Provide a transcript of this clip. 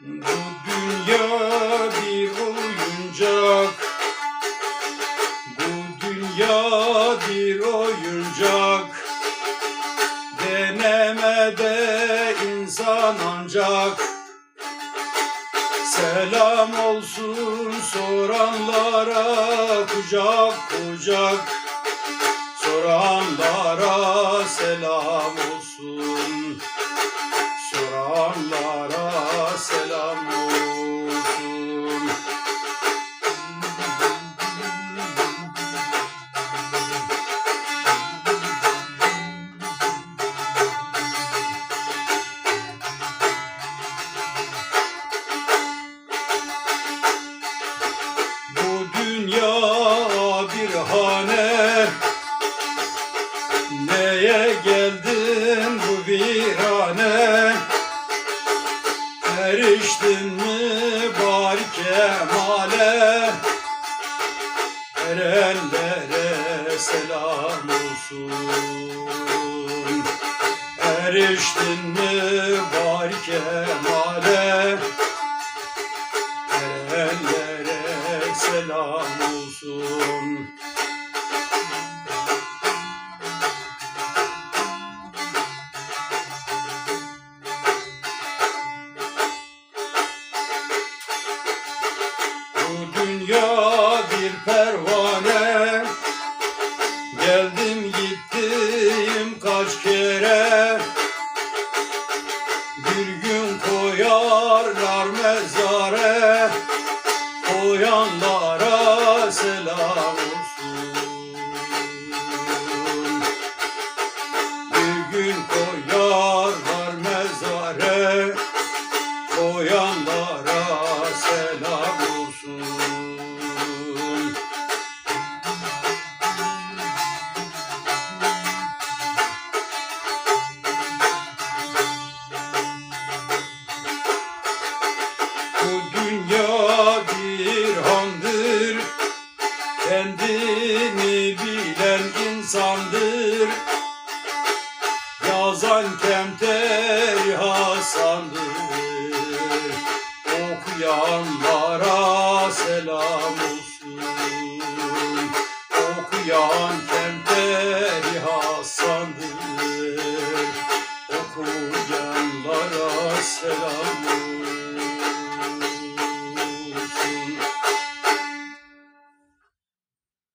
Bu dünya bir oyuncak. Bu dünya bir oyuncak. Denemede insan ancak. Selam olsun soranlara kucak kucak. Soranlara selam olsun Eriştin mi bari kemale? Erenlere selam olsun. Eriştin mi bari kemale? Erenlere selam olsun dünya bir pervane. Geldim gittim kaç kere. Bir gün koyarlar mezare Koyanlara Hasan Kemteri Hasan'dır Okuyanlara selam.